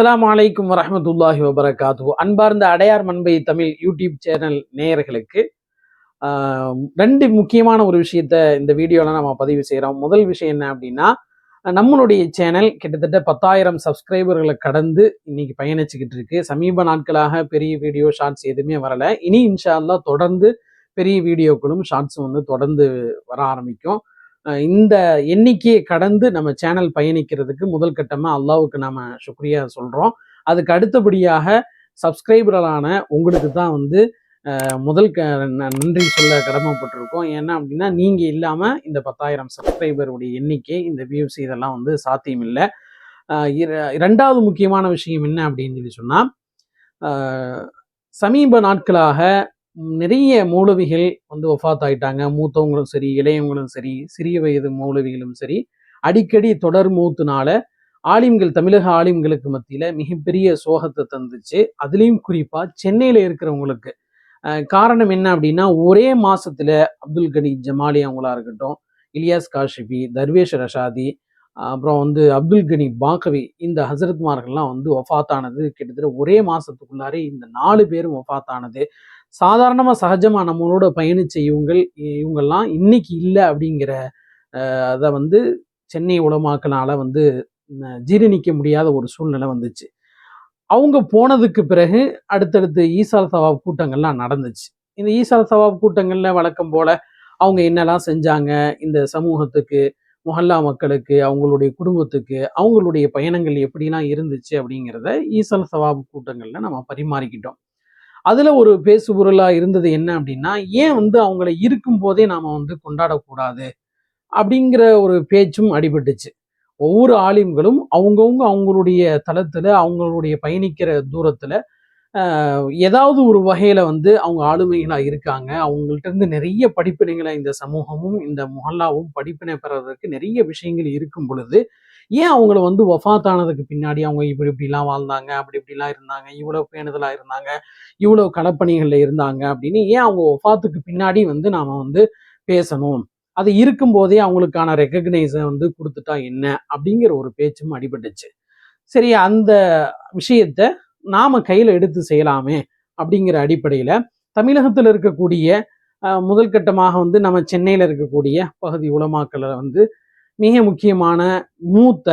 அஸ்லாம் வலைக்கும் வரமத்துல்லாஹி வபரகாத்து அன்பார்ந்த அடையார் மண்பை தமிழ் யூடியூப் சேனல் நேயர்களுக்கு ரெண்டு முக்கியமான ஒரு விஷயத்த இந்த வீடியோவில் நம்ம பதிவு செய்கிறோம் முதல் விஷயம் என்ன அப்படின்னா நம்மளுடைய சேனல் கிட்டத்தட்ட பத்தாயிரம் சப்ஸ்கிரைபர்களை கடந்து இன்னைக்கு பயணிச்சுக்கிட்டு இருக்கு. சமீப நாட்களாக பெரிய வீடியோ ஷார்ட்ஸ் எதுவுமே வரல. இனி இன்ஷா அல்லா தொடர்ந்து பெரிய வீடியோக்களும் ஷார்ட்ஸும் வந்து தொடர்ந்து வர ஆரம்பிக்கும். இந்த எண்ணிக்கையை கடந்து நம்ம சேனல் பயணிக்கிறதுக்கு முதல் கட்டமாக அல்லாவுக்கு நாம் சுக்ரியா சொல்கிறோம் அதுக்கு அடுத்தபடியாக சப்ஸ்கிரைபர்களான உங்களுக்கு தான் வந்து முதல் க ந- நன்றி சொல்ல கடமைப்பட்டிருக்கோம். ஏன்னா அப்படின்னா நீங்கள் இல்லாமல் இந்த பத்தாயிரம் சப்ஸ்கிரைபருடைய எண்ணிக்கை இந்த வியூஸ் இதெல்லாம் வந்து சாத்தியம் இல்லை ரெண்டாவது முக்கியமான விஷயம் என்ன அப்படின்னு சொல்லி சொன்னால் சமீப நாட்களாக நிறைய மூலவிகள் வந்து ஒஃபாத் ஆயிட்டாங்க மூத்தவங்களும் சரி இளையவங்களும் சரி சிறிய வயது மூலவிகளும் சரி அடிக்கடி தொடர் மூத்துனால ஆலிம்கள் தமிழக ஆலிம்களுக்கு மத்தியில் மிகப்பெரிய சோகத்தை தந்துச்சு. அதுலேயும் குறிப்பாக சென்னையில் இருக்கிறவங்களுக்கு காரணம் என்ன அப்படின்னா ஒரே மாசத்துல அப்துல் கனி ஜமாலி அவங்களா இருக்கட்டும் இலியாஸ் காஷிபி தர்வேஷ் ரஷாதி அப்புறம் வந்து அப்துல் கனி பாக்கவி இந்த ஹசரத்மார்கள்லாம் வந்து ஒஃபாத்தானது. கிட்டத்தட்ட ஒரே மாசத்துக்குள்ளாரே இந்த நாலு பேரும் ஒஃபாத்தானது. சாதாரணமாக சகஜமாக நம்மளோட பயணிச்ச இவங்கள் இவங்கெல்லாம் இன்னைக்கு இல்லை அப்படிங்கிற அதை வந்து சென்னை உலமாக்கனால வந்து ஜீரணிக்க முடியாத ஒரு சூழ்நிலை வந்துச்சு. அவங்க போனதுக்கு பிறகு அடுத்தடுத்து ஈசால் சவாப் கூட்டங்கள்லாம் நடந்துச்சு. இந்த ஈசால் சவாப் கூட்டங்களில் வழக்கம் போல் அவங்க என்னெல்லாம் செஞ்சாங்க? இந்த சமூகத்துக்கு முஹல்லா மக்களுக்கு அவங்களுடைய குடும்பத்துக்கு அவங்களுடைய பயணங்கள் எப்படிலாம் இருந்துச்சு அப்படிங்கிறத ஈசல் சவாப் கூட்டங்களில் நம்ம பரிமாறிக்கிட்டோம். அதில் ஒரு பேசுபொருளாக இருந்தது என்ன அப்படின்னா ஏன் வந்து அவங்கள இருக்கும் போதே நாம் வந்து கொண்டாடக்கூடாது அப்படிங்கிற ஒரு பேச்சும் அடிபட்டுச்சு. ஒவ்வொரு ஆலிம்களும் அவங்கவுங்க அவங்களுடைய தளத்தில் அவங்களுடைய பயணிக்கிற தூரத்தில் ஏதாவது ஒரு வகையில் வந்து அவங்க ஆளுமைகளாக இருக்காங்க. அவங்கள்ட்ட இருந்து நிறைய படிப்பினைகளை இந்த சமூகமும் இந்த முஹல்லாவும் படிப்பினை பெறறதுக்கு நிறைய விஷயங்கள் இருக்கும் பொழுது ஏன் அவங்கள வந்து ஒஃபாத்தானதுக்கு பின்னாடி அவங்க இப்படி இப்படிலாம் வாழ்ந்தாங்க அப்படி இப்படிலாம் இருந்தாங்க இவ்வளோ பேணுதலாக இருந்தாங்க இவ்வளோ களப்பணிகள்ல இருந்தாங்க அப்படின்னு ஏன் அவங்க ஒஃபாத்துக்கு பின்னாடி வந்து நாம் வந்து பேசணும்? அது இருக்கும்போதே அவங்களுக்கான ரெக்கக்னைஸை வந்து கொடுத்துட்டா என்ன? அப்படிங்கிற ஒரு பேச்சும் அடிபட்டுச்சு. சரி அந்த விஷயத்த நாம் கையில் எடுத்து செய்யலாமே அப்படிங்கிற அடிப்படையில் தமிழகத்தில் இருக்கக்கூடிய முதல் கட்டமாக வந்து நம்ம சென்னையில் இருக்கக்கூடிய பகுதி உலமாக்களை வந்து மிக முக்கியமான மூத்த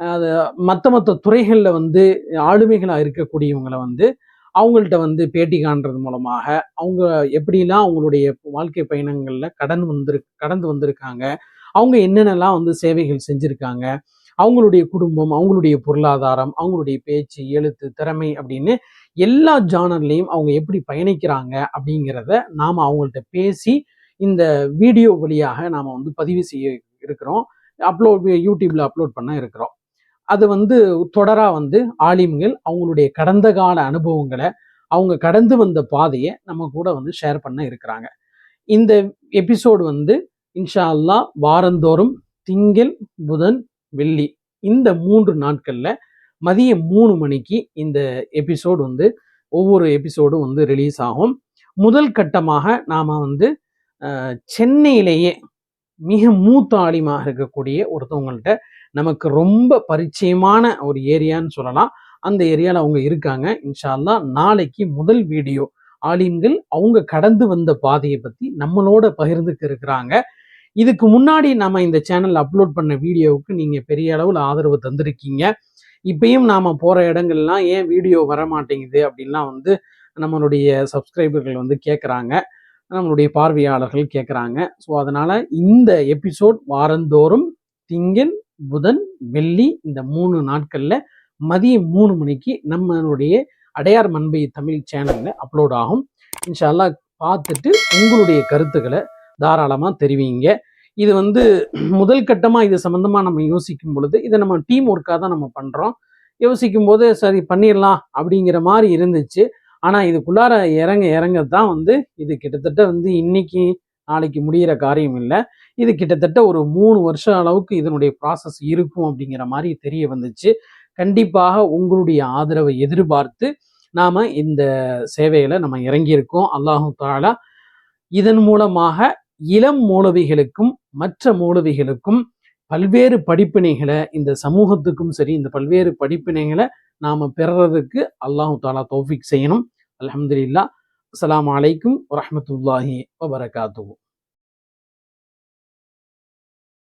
அது மற்ற மற்ற துறைகளில் வந்து ஆளுமைகளாக இருக்கக்கூடியவங்களை வந்து அவங்கள்ட்ட வந்து பேட்டி காண்றது மூலமாக அவங்க எப்படிலாம் அவங்களுடைய வாழ்க்கை பயணங்களில் கடன் வந்திரு கடந்து வந்திருக்காங்க அவங்க என்னென்னலாம் வந்து சேவைகள் செஞ்சுருக்காங்க அவங்களுடைய குடும்பம் அவங்களுடைய பொருளாதாரம் அவங்களுடைய பேச்சு எழுத்து திறமை அப்படின்னு எல்லா ஜானர்லையும் அவங்க எப்படி பயணிக்கிறாங்க அப்படிங்கிறத நாம் அவங்கள்ட்ட பேசி இந்த வீடியோ வழியாக நாம் வந்து பதிவு செய்ய இருக்கிறோம். அப்லோட் யூடியூப்ல அப்லோட் பண்ண இருக்கிறோம். அது வந்து தொடரா வந்து ஆலிம்கள் அவங்களுடைய கடந்த கால அனுபவங்களை அவங்க கடந்து வந்த பாதையை நம்ம கூட வந்து ஷேர் பண்ண இருக்கிறாங்க. இந்த எபிசோடு வந்து இன்ஷா அல்லாஹ் வாரந்தோறும் திங்கள் புதன் வெள்ளி இந்த மூன்று நாட்களில் மதியம் மூணு மணிக்கு இந்த எபிசோடு வந்து ஒவ்வொரு எபிசோடும் வந்து ரிலீஸ் ஆகும். முதல் கட்டமாக நாம் வந்து சென்னையிலேயே மிக மூத்த ஆலிமாக இருக்கக்கூடிய ஒருத்தவங்கள்ட்ட நமக்கு ரொம்ப பரிச்சயமான ஒரு ஏரியான்னு சொல்லலாம். அந்த ஏரியாவில் அவங்க இருக்காங்க. இன்ஷால்லா நாளைக்கு முதல் வீடியோ ஆலிம்கள் அவங்க கடந்து வந்த பாதையை பற்றி நம்மளோட பகிர்ந்துக்கு இருக்கிறாங்க. இதுக்கு முன்னாடி நம்ம இந்த சேனல் அப்லோட் பண்ண வீடியோவுக்கு நீங்கள் பெரிய அளவில் ஆதரவு தந்திருக்கீங்க. இப்பயும் நாம் போகிற இடங்கள்லாம் ஏன் வீடியோ வர மாட்டேங்குது அப்படின்லாம் வந்து நம்மளுடைய சப்ஸ்கிரைபர்கள் வந்து கேட்குறாங்க நம்மளுடைய பார்வையாளர்கள் கேட்குறாங்க ஸோ அதனால் இந்த எபிசோட் வாரந்தோறும் திங்கள் புதன் வெள்ளி இந்த மூணு நாட்களில் மதியம் மூணு மணிக்கு நம்மளுடைய அடையார் மண்பை தமிழ் சேனலில் அப்லோட் ஆகும். இன்ஷா அல்லாஹ் பார்த்துட்டு உங்களுடைய கருத்துக்களை தாராளமாக தெரிவிங்க. இது வந்து முதல் கட்டமாக இது சம்மந்தமாக நம்ம யோசிக்கும் பொழுது இதை நம்ம டீம் ஒர்க்காக தான் நம்ம பண்ணுறோம் யோசிக்கும் போது சரி பண்ணிடலாம் அப்படிங்கிற மாதிரி இருந்துச்சு. ஆனால் இதுக்குள்ளார இறங்க இறங்க தான் வந்து இது கிட்டத்தட்ட வந்து இன்னைக்கு நாளைக்கு முடிகிற காரியம் இல்லை. இது கிட்டத்தட்ட ஒரு மூணு வருஷம் அளவுக்கு இதனுடைய ப்ராசஸ் இருக்கும் அப்படிங்கிற மாதிரி தெரிய வந்துச்சு. கண்டிப்பாக உங்களுடைய ஆதரவை எதிர்பார்த்து நாம் இந்த சேவையில் நம்ம இறங்கியிருக்கோம். அல்லாஹு தாலா இதன் மூலமாக இளம் மூலவிகளுக்கும் மற்ற மூலவிகளுக்கும் பல்வேறு படிப்பினைகளை இந்த சமூகத்துக்கும் சரி இந்த பல்வேறு படிப்பினைகளை நாம் பெறுறதுக்கு அல்லாஹு தாலா தௌஃபிக் செய்யணும். அல்ஹம்துலில்லாஹ் அஸ்ஸலாமு அலைக்கும் வரஹ்மத்துல்லாஹி வபரகாத்துஹு